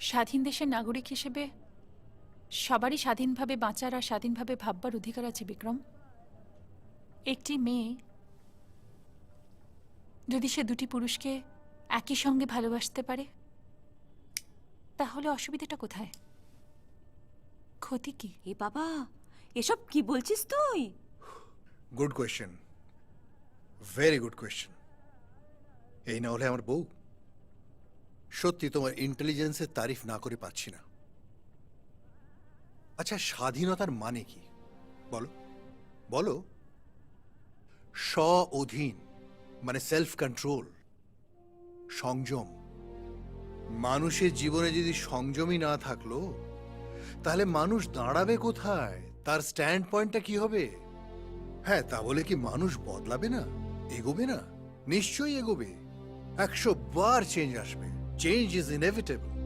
স্বাধীন দেশের নাগরিক হিসেবে সবারই স্বাধীনভাবে বাঁচার আর স্বাধীনভাবে ভাববার অধিকার আছে বিক্রম। একটি মেয়ে যদি সে দুটি পুরুষকে একই সঙ্গে ভালোবাসতে পারে তাহলে অসুবিধাটা কোথায়? ক্ষতি কি? এ বাবা এসব কি বলছিস তুই? Good question very good question এই না হলে আমার বউ। সত্যি তোমার ইন্টেলিজেন্সের তারিফ না করে পাচ্ছি না। আচ্ছা স্বাধীনতার মানে কি? বলো। বলো স্ব অধীন মানে সেলফ কন্ট্রোল সংযম। মানুষের জীবনে যদি সংযমই না থাকল, তাহলে মানুষ দাঁড়াবে কোথায়? তার স্ট্যান্ড পয়েন্টটা কি হবে? হ্যাঁ তা বলে কি মানুষ বদলাবে না? এগোবে না? নিশ্চয়ই এগোবে। একশো বার চেঞ্জ আসবে। change is inevitable.